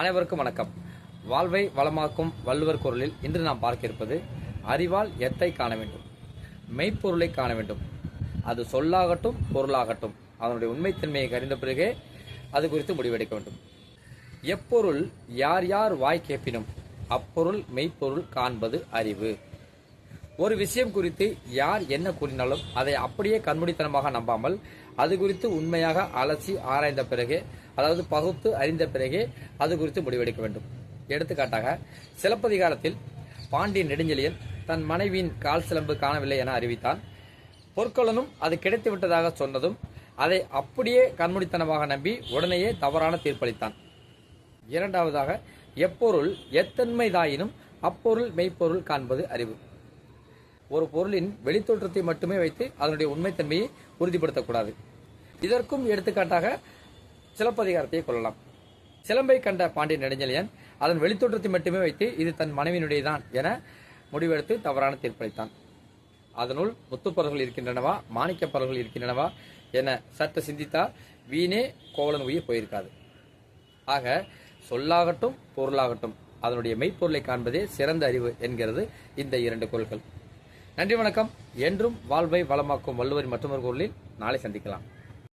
அனைவருக்கும் வணக்கம். வாழ்வை வளமாக்கும் வள்ளுவர் குரலில் இன்று நாம் பார்க்க இருப்பது அறிவால் எத்தை காண வேண்டும் மெய்ப்பொருளை காண வேண்டும். அது சொல்லாகட்டும் பொருளாகட்டும். அதனுடைய உண்மைத்தன்மையை கறிந்த பிறகே அது குறித்து முடிவெடுக்க வேண்டும். எப்பொருள் யார் யார் வாய் கேட்பினும் அப்பொருள் மெய்ப்பொருள் காண்பது அறிவு. ஒரு விஷயம் குறித்து யார் என்ன கூறினாலும் அதை அப்படியே கண்மூடித்தனமாக நம்பாமல் அது குறித்து உண்மையாக அலசி ஆராய்ந்த பிறகே அதாவது பகுத்து அறிந்த பிறகே அது குறித்து முடிவெடுக்க வேண்டும். எடுத்துக்காட்டாக சிலப்பதிகாரத்தில் பாண்டிய நெடுஞ்செழியன் தன் மனைவியின் கால் சிலம்பு காணவில்லை என அறிவித்தான். பொற்கொள்ளனும் அது கிடைத்து விட்டதாக சொன்னதும் அதை அப்படியே கண்மூடித்தனமாக நம்பி உடனேயே தவறான தீர்ப்பளித்தான். இரண்டாவதாக எப்பொருள் எத்தன்மைதாயினும் அப்பொருள் மெய்ப்பொருள் காண்பது அறிவு. ஒரு பொருளின் வெளித்தோற்றத்தை மட்டுமே வைத்து அதனுடைய உண்மைத்தன்மையை உறுதிப்படுத்தக்கூடாது. இதற்கும் எடுத்துக்காட்டாக சிலப்பதிகாரத்தை கொள்ளலாம். சிலம்பை கண்ட பாண்டியன் நெடுஞ்செழியன் அதன் வெளித்தோற்றத்தை மட்டுமே வைத்து இது தன் மனைவியினுடையதான் என முடிவெடுத்து தவறான தீர்ப்பளித்தான். அதனுள் முத்துப்பறல்கள் இருக்கின்றனவா மாணிக்கப்பறல்கள் இருக்கின்றனவா என சற்று சிந்தித்தால் வீணே கோவலன் உயிர் போயிருக்காது. ஆக சொல்லாகட்டும் பொருளாகட்டும் அதனுடைய மெய்ப்பொருளை காண்பதே சிறந்த அறிவு என்கிறது இந்த இரண்டு கோள்கள் நன்றி வணக்கம். என்றும் வாழ்வை வளமாக்கும் வள்ளுவர் மற்றொரு குரலில் நாளை சந்திக்கலாம்.